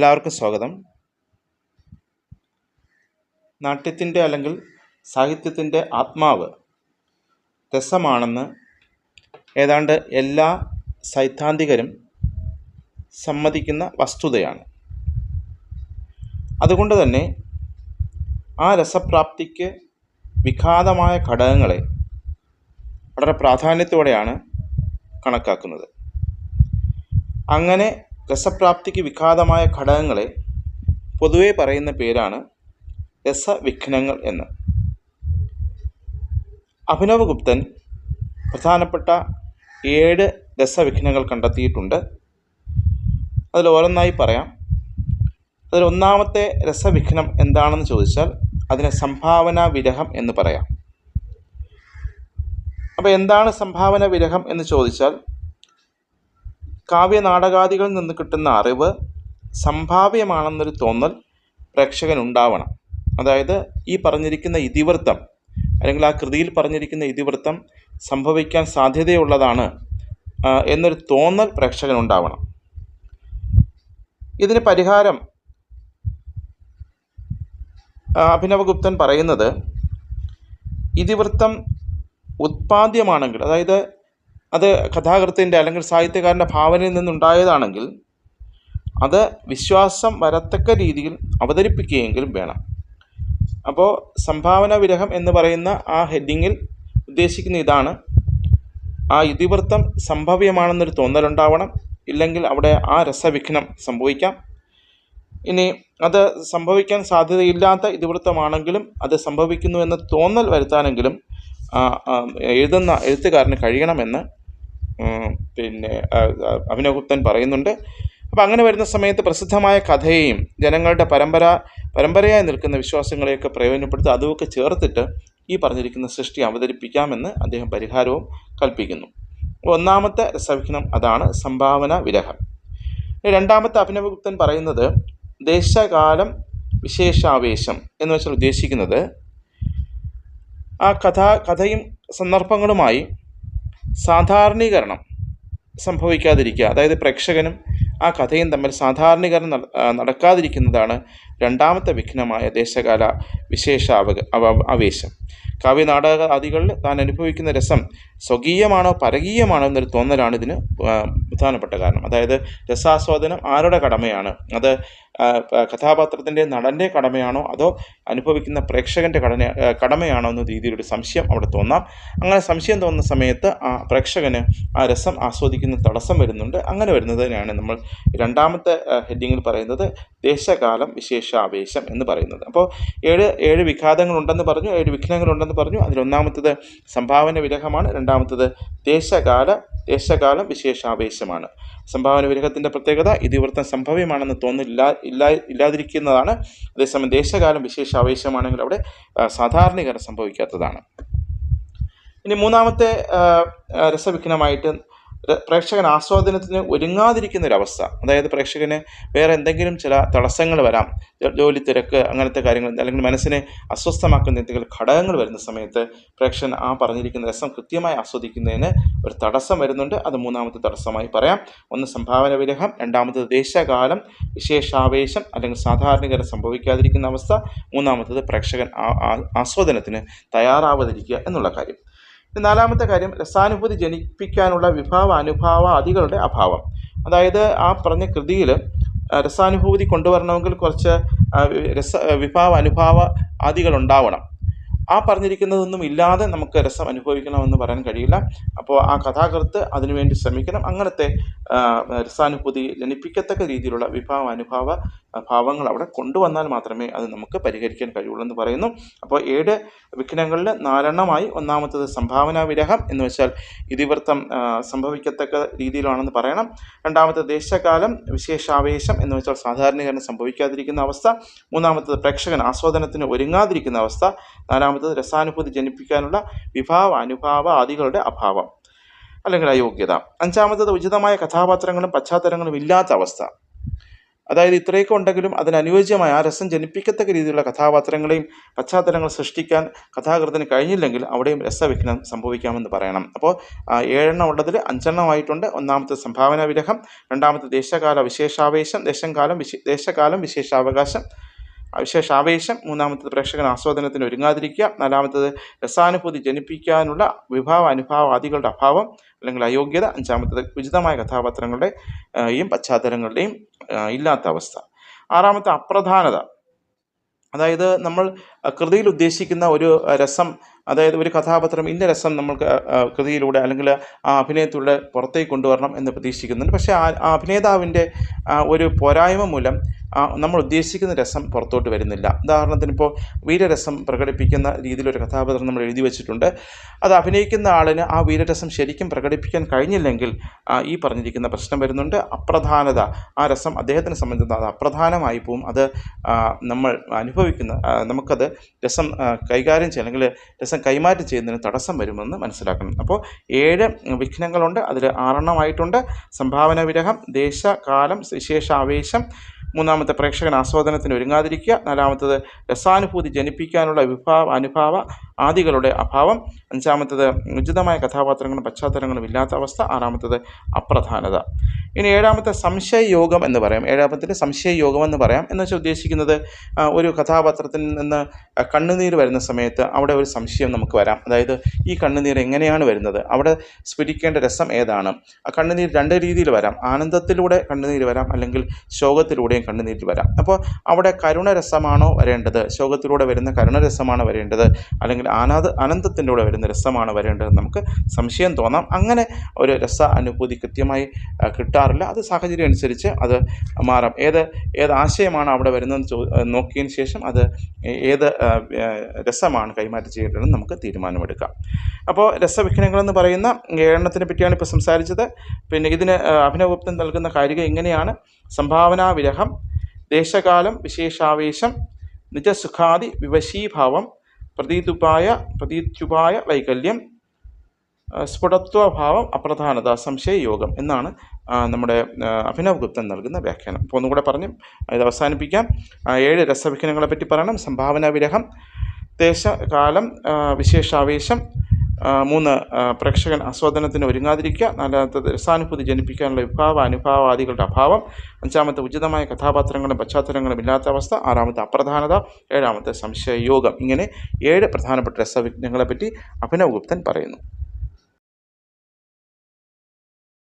എല്ലാവർക്കും സ്വാഗതം. നാട്യത്തിന്റെ അല്ലെങ്കിൽ സാഹിത്യത്തിന്റെ ആത്മാവ് രസമാണെന്ന് ഏതാണ്ട് എല്ലാ സൈദ്ധാന്തികരും സമ്മതിക്കുന്ന വസ്തുതയാണ്. അതുകൊണ്ട് തന്നെ ആ രസപ്രാപ്തിക്ക് വിഘാതമായ ഘടകങ്ങളെ വളരെ പ്രാധാന്യത്തോടെയാണ് കണക്കാക്കുന്നത്. അങ്ങനെ രസപ്രാപ്തിക്ക് വിഘാതമായ ഘടകങ്ങളെ പൊതുവെ പറയുന്ന പേരാണ് രസവിഘ്നങ്ങൾ എന്ന്. അഭിനവഗുപ്തൻ പ്രധാനപ്പെട്ട ഏഴ് രസവിഘ്നങ്ങൾ കണ്ടെത്തിയിട്ടുണ്ട്. അതിൽ ഓരോന്നായി പറയാം. അതിൽ ഒന്നാമത്തെ രസവിഘ്നം എന്താണെന്ന് ചോദിച്ചാൽ അതിനെ സംഭാവന വിരഹം എന്ന് പറയാം. അപ്പോൾ എന്താണ് സംഭാവന വിരഹം എന്ന് ചോദിച്ചാൽ കാവ്യനാടകാദികളിൽ നിന്ന് കിട്ടുന്ന അറിവ് സംഭാവ്യമാണെന്നൊരു തോന്നൽ പ്രേക്ഷകനുണ്ടാവണം. അതായത് ഈ പറഞ്ഞിരിക്കുന്ന ഇതിവൃത്തം അല്ലെങ്കിൽ ആ കൃതിയിൽ പറഞ്ഞിരിക്കുന്ന ഇതിവൃത്തം സംഭവിക്കാൻ സാധ്യതയുള്ളതാണ് എന്നൊരു തോന്നൽ പ്രേക്ഷകനുണ്ടാവണം. ഇതിന് പരിഹാരം അഭിനവഗുപ്തൻ പറയുന്നത് ഇതിവൃത്തം ഉത്പാദ്യമാണെങ്കിൽ അതായത് അത് കഥാകൃത്തിന്റെ അല്ലെങ്കിൽ സാഹിത്യകാരന്റെ ഭാവനയിൽ നിന്നുണ്ടായതാണെങ്കിൽ അത് വിശ്വാസം വരത്തക്ക രീതിയിൽ അവതരിപ്പിക്കുകയെങ്കിലും വേണം. അപ്പോൾ സംഭാവന വിരഹം എന്ന് പറയുന്ന ആ ഹെഡിങ്ങിൽ ഉദ്ദേശിക്കുന്ന ഇതാണ്. ആ ഇതിവൃത്തം സംഭവ്യമാണെന്നൊരു തോന്നലുണ്ടാവണം. ഇല്ലെങ്കിൽ അവിടെ ആ രസവിഘ്നം സംഭവിക്കാം. ഇനി അത് സംഭവിക്കാൻ സാധ്യതയില്ലാത്ത ഇതിവൃത്തമാണെങ്കിലും അത് സംഭവിക്കുന്നു എന്ന തോന്നൽ വരുത്താനെങ്കിലും എഴുതുന്ന എഴുത്തുകാരന് കഴിയണമെന്ന് പിന്നെ അഭിനവഗുപ്തൻ പറയുന്നുണ്ട്. അപ്പം അങ്ങനെ വരുന്ന സമയത്ത് പ്രസിദ്ധമായ കഥയെയും ജനങ്ങളുടെ പരമ്പര പരമ്പരയായി നിൽക്കുന്ന വിശ്വാസങ്ങളെയൊക്കെ പ്രയോജനപ്പെടുത്തി അതുമൊക്കെ ചേർത്തിട്ട് ഈ പറഞ്ഞിരിക്കുന്ന സൃഷ്ടി അവതരിപ്പിക്കാമെന്ന് അദ്ദേഹം പരിഹാരവും കൽപ്പിക്കുന്നു. ഒന്നാമത്തെ രസവിഘ്നം അതാണ് സംഭാവന വിരഹം. രണ്ടാമത്തെ അഭിനവഗുപ്തൻ പറയുന്നത് ദേശകാലം വിശേഷാവേശം എന്ന് വെച്ചാൽ ഉദ്ദേശിക്കുന്നത് ആ കഥ കഥയും സന്ദർഭങ്ങളുമായി സാധാരണീകരണം സംഭവിക്കാതിരിക്കുക. അതായത് പ്രേക്ഷകനും ആ കഥയും തമ്മിൽ സാധാരണീകരണം നടക്കാതിരിക്കുന്നതാണ് രണ്ടാമത്തെ വിഘ്നമായ ദേശകാല അവ- ആവേശം. കാവ്യനാടക ആദികളിൽ താൻ അനുഭവിക്കുന്ന രസം സ്വകീയമാണോ പരകീയമാണോ എന്നൊരു തോന്നലാണ് ഇതിന് പ്രധാനപ്പെട്ട കാരണം. അതായത് രസാസ്വാദനം ആരുടെ കടമയാണ്? അത് കഥാപാത്രത്തിന്റെ നടന്റെ കടമയാണോ അതോ അനുഭവിക്കുന്ന പ്രേക്ഷകന്റെ കടന കടമയാണോ എന്ന രീതിയിലൊരു സംശയം അവിടെ തോന്നാം. അങ്ങനെ സംശയം തോന്നുന്ന സമയത്ത് ആ പ്രേക്ഷകന് ആ രസം ആസ്വദിക്കുന്ന തടസ്സം വരുന്നുണ്ട്. അങ്ങനെ വരുന്നതിനാണ് നമ്മൾ രണ്ടാമത്തെ ഹെഡിങ്ങിൽ പറയുന്നത് ദേശകാലം വിശേഷാവേശം എന്ന് പറയുന്നത്. അപ്പോൾ ഏഴ് ഏഴ് വിഘാതങ്ങളുണ്ടെന്ന് പറഞ്ഞു ഏഴ് വിഘ്നങ്ങളുണ്ടെന്ന് പറഞ്ഞു. അതിലൊന്നാമത്തത് സംഭാവന വിരഹമാണ് രണ്ടാമത്തത് ദേശകാല ദേശകാലം വിശേഷാവേശമാണ്. സംഭാവന വിരഹത്തിന്റെ പ്രത്യേകത ഇതിവൃത്തം സംഭവ്യമാണെന്ന് തോന്നില്ല ഇല്ലാ ഇല്ലാതിരിക്കുന്നതാണ്. അതേസമയം ദേശകാലം വിശേഷാവേശമാണെങ്കിൽ അവിടെ സാധാരണീകരണം സംഭവിക്കാത്തതാണ്. ഇനി മൂന്നാമത്തെ രസവിഘ്നമായിട്ട് പ്രേക്ഷകൻ ആസ്വാദനത്തിന് ഒരുങ്ങാതിരിക്കുന്ന ഒരു അവസ്ഥ അതായത് പ്രേക്ഷകന് വേറെ എന്തെങ്കിലും ചില തടസ്സങ്ങൾ വരാം. ജോലി തിരക്ക് അങ്ങനത്തെ കാര്യങ്ങൾ അല്ലെങ്കിൽ മനസ്സിനെ അസ്വസ്ഥമാക്കുന്ന എന്തെങ്കിലും ഘടകങ്ങൾ വരുന്ന സമയത്ത് പ്രേക്ഷകൻ ആ പറഞ്ഞിരിക്കുന്ന രസം കൃത്യമായി ആസ്വദിക്കുന്നതിന് ഒരു തടസ്സം വരുന്നുണ്ട്. അത് മൂന്നാമത്തെ തടസ്സമായി പറയാം. ഒന്ന് സംഭാവന വിരഹം. രണ്ടാമത്തത് ദേശകാലം. വിശേഷാവേശം അല്ലെങ്കിൽ സാധാരണീകരണം സംഭവിക്കാതിരിക്കുന്ന അവസ്ഥ. മൂന്നാമത്തത് പ്രേക്ഷകൻ ആസ്വാദനത്തിന് തയ്യാറാവാതിരിക്കുക എന്നുള്ള കാര്യം. നാലാമത്തെ കാര്യം രസാനുഭൂതി ജനിപ്പിക്കാനുള്ള വിഭാവ അനുഭാവ ആദികളുടെ അഭാവം. അതായത് ആ പറഞ്ഞ കൃതിയിൽ രസാനുഭൂതി കൊണ്ടുവരണമെങ്കിൽ കുറച്ച് രസ വിഭാവ അനുഭാവ ആദികൾ ഉണ്ടാവണം ആ പറഞ്ഞിരിക്കുന്നതൊന്നും ഇല്ലാതെ നമുക്ക് രസം അനുഭവിക്കണമെന്ന് പറയാൻ കഴിയില്ല. അപ്പോൾ ആ കഥാകൃത്ത് അതിനുവേണ്ടി ശ്രമിക്കണം. അങ്ങനത്തെ രസാനുഭൂതി ജനിപ്പിക്കത്തക്ക രീതിയിലുള്ള വിഭാവ അനുഭാവ ഭാവങ്ങൾ അവിടെ കൊണ്ടുവന്നാൽ മാത്രമേ അത് നമുക്ക് പരിഹരിക്കാൻ കഴിയുള്ളൂ എന്ന് പറയുന്നു. അപ്പോൾ ഏഴ് വിഘ്നങ്ങളിൽ നാലെണ്ണമായി. ഒന്നാമത്തത് സംഭാവനാ വിരഹം എന്ന് വെച്ചാൽ ഇതിവൃത്തം സംഭവിക്കത്തക്ക രീതിയിലാണെന്ന് പറയണം. രണ്ടാമത്തെ ദേശകാലം വിശേഷാവേശം എന്ന് വെച്ചാൽ സാധാരണീകരണം സംഭവിക്കാതിരിക്കുന്ന അവസ്ഥ. മൂന്നാമത്തത് പ്രേക്ഷകൻ ആസ്വാദനത്തിന് ഒരുങ്ങാതിരിക്കുന്ന അവസ്ഥ. നാലാമത്തത് രസാനുഭൂതി ജനിപ്പിക്കാനുള്ള വിഭാവ അനുഭാവ ആദികളുടെ അഭാവം അല്ലെങ്കിൽ അയോഗ്യത. അഞ്ചാമത്തത് ഉചിതമായ കഥാപാത്രങ്ങളും പശ്ചാത്തലങ്ങളും ഇല്ലാത്ത അവസ്ഥ. അതായത് ഇത്രയൊക്കെ ഉണ്ടെങ്കിലും അതിനനുയോജ്യമായ ആ രസം ജനിപ്പിക്കത്തക്ക രീതിയിലുള്ള കഥാപാത്രങ്ങളെയും പശ്ചാത്തലങ്ങൾ സൃഷ്ടിക്കാൻ കഥാകൃത്തിന് കഴിഞ്ഞില്ലെങ്കിൽ അവിടെയും രസവിഘ്നം സംഭവിക്കാമെന്ന് പറയണം. അപ്പോൾ ഏഴെണ്ണം ഉള്ളതിൽ അഞ്ചെണ്ണമായിട്ടുണ്ട്. ഒന്നാമത്തെ സംഭാവന വിരഹം രണ്ടാമത്തെ ദേശകാല വിശേഷാവേശം ദേശം കാലം വിശേ ദേശകാലം വിശേഷാവകാശം വിശേഷാവേശം മൂന്നാമത്തത് പ്രേക്ഷകൻ ആസ്വാദനത്തിന് ഒരുങ്ങാതിരിക്കുക. നാലാമത്തത് രസാനുഭൂതി ജനിപ്പിക്കാനുള്ള വിഭാവ അനുഭാവാദികളുടെ അഭാവം അല്ലെങ്കിൽ അയോഗ്യത. അഞ്ചാമത്തത് ഉചിതമായ കഥാപാത്രങ്ങളുടെയും പശ്ചാത്തലങ്ങളുടെയും ഇല്ലാത്ത അവസ്ഥ. ആറാമത്തെ അപ്രധാനത. അതായത് നമ്മൾ കൃതിയിൽ ഉദ്ദേശിക്കുന്ന ഒരു രസം അതായത് ഒരു കഥാപാത്രം ഇന്ന രസം നമ്മൾക്ക് കൃതിയിലൂടെ അല്ലെങ്കിൽ ആ അഭിനയത്തിലൂടെ പുറത്തേക്ക് കൊണ്ടുവരണം എന്ന് പ്രതീക്ഷിക്കുന്നുണ്ട്. പക്ഷേ ആ അഭിനേതാവിന്റെ ഒരു പോരായ്മ മൂലം നമ്മൾ ഉദ്ദേശിക്കുന്ന രസം പുറത്തോട്ട് വരുന്നില്ല. ഉദാഹരണത്തിന് ഇപ്പോൾ വീരരസം പ്രകടിപ്പിക്കുന്ന രീതിയിലൊരു കഥാപാത്രം നമ്മൾ എഴുതി വെച്ചിട്ടുണ്ട്. അത് അഭിനയിക്കുന്ന ആളിന് ആ വീരരസം ശരിക്കും പ്രകടിപ്പിക്കാൻ കഴിഞ്ഞില്ലെങ്കിൽ ഈ പറഞ്ഞിരിക്കുന്ന പ്രശ്നം വരുന്നുണ്ട്. അപ്രധാനത ആ രസം അദ്ദേഹത്തിനെ സംബന്ധിച്ച് അത് അപ്രധാനമായി പോവും. അത് നമ്മൾ അനുഭവിക്കുന്ന നമുക്കത് രസം കൈകാര്യം ചെയ്യാൻ അല്ലെങ്കിൽ രസം കൈമാറ്റം ചെയ്യുന്നതിന് തടസ്സം വരുമെന്ന് മനസ്സിലാക്കണം. അപ്പോൾ ഏഴ് വിഘ്നങ്ങളുണ്ട്. അതിൽ ആറെണ്ണമായിട്ടുണ്ട്. സംഭാവന വിരഹം ദേശ കാലം വിശേഷാവേശം മൂന്നാമത്തെ പ്രേക്ഷകൻ ആസ്വാദനത്തിന് ഒരുങ്ങാതിരിക്കുക. നാലാമത്തത് രസാനുഭൂതി ജനിപ്പിക്കാനുള്ള വിഭാവ അനുഭാവ ആദികളുടെ അഭാവം. അഞ്ചാമത്തത് ഉചിതമായ കഥാപാത്രങ്ങളും പശ്ചാത്തലങ്ങളും ഇല്ലാത്ത അവസ്ഥ. ആറാമത്തത് അപ്രധാനത. ഇനി ഏഴാമത്തെ സംശയയോഗം എന്ന് പറയാം. ഏഴാമത്തിന്റെ സംശയയോഗം എന്ന് പറയാം. എന്ന് വെച്ചാൽ ഉദ്ദേശിക്കുന്നത് ഒരു കഥാപാത്രത്തിൽ നിന്ന് കണ്ണുനീര് വരുന്ന സമയത്ത് അവിടെ ഒരു സംശയം നമുക്ക് വരാം. അതായത് ഈ കണ്ണുനീർ എങ്ങനെയാണ് വരുന്നത്? അവിടെ സ്ഫുരിക്കേണ്ട രസം ഏതാണ്? ആ കണ്ണുനീർ രണ്ട് രീതിയിൽ വരാം. ആനന്ദത്തിലൂടെ കണ്ണുനീർ വരാം അല്ലെങ്കിൽ ശോകത്തിലൂടെയും കണ്ണുനീർ വരാം. അപ്പോൾ അവിടെ കരുണരസമാണോ വരേണ്ടത്? ശോകത്തിലൂടെ വരുന്ന കരുണരസമാണോ വരേണ്ടത്? അല്ലെങ്കിൽ ആനാദ കൂടെ വരുന്ന രസമാണ് വരേണ്ടത്. നമുക്ക് സംശയം തോന്നാം. അങ്ങനെ ഒരു രസ അനുഭൂതി കൃത്യമായി കിട്ടാറില്ല. അത് സാഹചര്യം അനുസരിച്ച് അത് മാറാം. ഏത് ഏത് ആശയമാണ് അവിടെ വരുന്നതെന്ന് ചോ നോക്കിയതിന് ശേഷം അത് ഏത് രസമാണ് കൈമാറ്റം ചെയ്യേണ്ടതെന്ന് നമുക്ക് തീരുമാനമെടുക്കാം. അപ്പോൾ രസവിഘ്നങ്ങളെന്ന് പറയുന്ന എണ്ണത്തിനെ പറ്റിയാണ് ഇപ്പോൾ സംസാരിച്ചത്. പിന്നെ ഇതിന് അഭിനവഗുപ്തം നൽകുന്ന കാര്യം ഇങ്ങനെയാണ് സംഭാവനാ വിരഹം ദേശകാലം വിശേഷാവേശം നിജസുഖാദി വിവശീഭാവം പ്രതീതുപായ പ്രതീത്യുപായ വൈകല്യം സ്ഫുടത്വഭാവം അപ്രധാനത സംശയയോഗം എന്നാണ് നമ്മുടെ അഭിനവ് ഗുപ്തൻ നൽകുന്ന വ്യാഖ്യാനം. അപ്പോൾ ഒന്നുകൂടെ പറഞ്ഞ് ഇത് അവസാനിപ്പിക്കാം. ഏഴ് രസവിഘ്നങ്ങളെ പറ്റി പറയണം. സംഭാവന വിരഹം ദേശകാലം വിശേഷാവേശം മൂന്ന് പ്രേക്ഷകൻ ആസ്വാദനത്തിന് ഒരുങ്ങാതിരിക്കുക. നാലാമത്തത് രസാനുഭൂതി ജനിപ്പിക്കാനുള്ള വിഭാവ അനുഭാവാദികളുടെ അഭാവം. അഞ്ചാമത്തെ ഉചിതമായ കഥാപാത്രങ്ങളും പശ്ചാത്തലങ്ങളും ഇല്ലാത്ത അവസ്ഥ. ആറാമത്തെ അപ്രധാനത. ഏഴാമത്തെ സംശയയോഗം. ഇങ്ങനെ ഏഴ് പ്രധാനപ്പെട്ട രസവിഘ്നങ്ങളെപ്പറ്റി അഭിനവ് ഗുപ്തൻ പറയുന്നു.